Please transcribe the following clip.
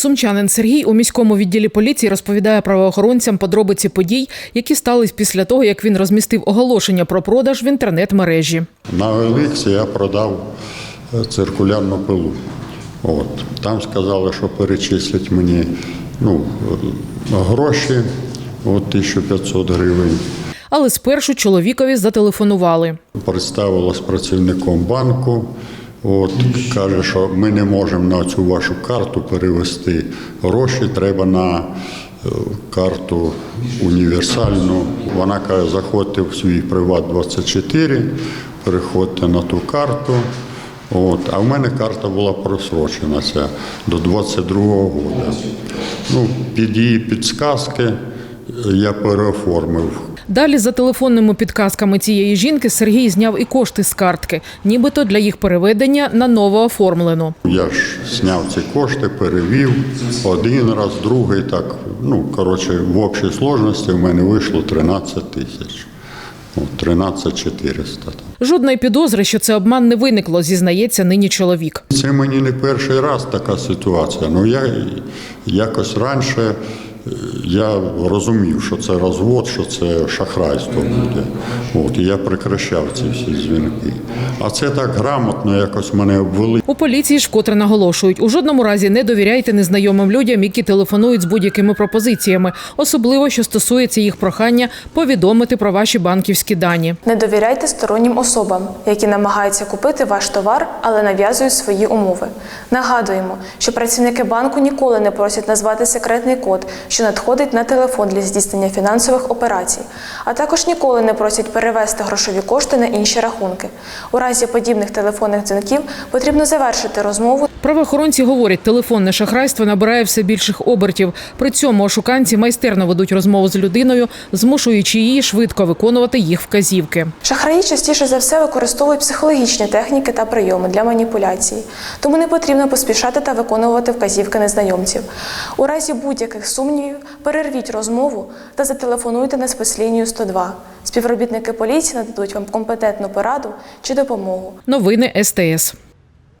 Сумчанин Сергій у міському відділі поліції розповідає правоохоронцям подробиці подій, які стались після того, як він розмістив оголошення про продаж в інтернет-мережі. На OLX я продав е, циркулярну пилу. От. Там сказали, що перечислять мені ну, е, гроші от 1500 гривень. Але спершу чоловікові зателефонували. Представилась працівником банку. От, каже, що ми не можемо на цю вашу карту перевести гроші, треба на е, карту універсальну. Вона каже, заходьте в свій приват 24, переходьте на ту карту. От, а в мене карта була просрочена ця до 22-го року. Ну, під її підсказки я переоформив Далі за телефонними підказками цієї жінки Сергій зняв і кошти з картки, нібито для їх переведення на новооформлену. Я ж зняв ці кошти, перевів один раз, другий, так. Ну, коротше, в общій сложності в мене вийшло 13 тисяч. От, 13 400. Жодної підозри, що це обман не виникло, зізнається нині чоловік. Це мені не перший раз така ситуація. Ну я якось раніше я розумів, що це розвод, що це шахрайство буде. От, і я прикращав ці всі дзвінки. А це так грамотно якось мене обвели. У поліції ж вкотре наголошують, у жодному разі не довіряйте незнайомим людям, які телефонують з будь-якими пропозиціями, особливо що стосується їх прохання повідомити про ваші банківські дані. Не довіряйте стороннім особам, які намагаються купити ваш товар, але нав'язують свої умови. Нагадуємо, що працівники банку ніколи не просять назвати секретний код, що надходить на телефон для здійснення фінансових операцій, а також ніколи не просять перевести грошові кошти на інші рахунки. У разі подібних телефонних дзвінків потрібно завершити розмову Правоохоронці говорять, телефонне шахрайство набирає все більших обертів. При цьому ошуканці майстерно ведуть розмову з людиною, змушуючи її швидко виконувати їх вказівки. Шахраї частіше за все використовують психологічні техніки та прийоми для маніпуляції, тому не потрібно поспішати та виконувати вказівки незнайомців. У разі будь-яких сумнівів перервіть розмову та зателефонуйте на спецлінію 102. Співробітники поліції нададуть вам компетентну пораду чи допомогу. Новини СТС.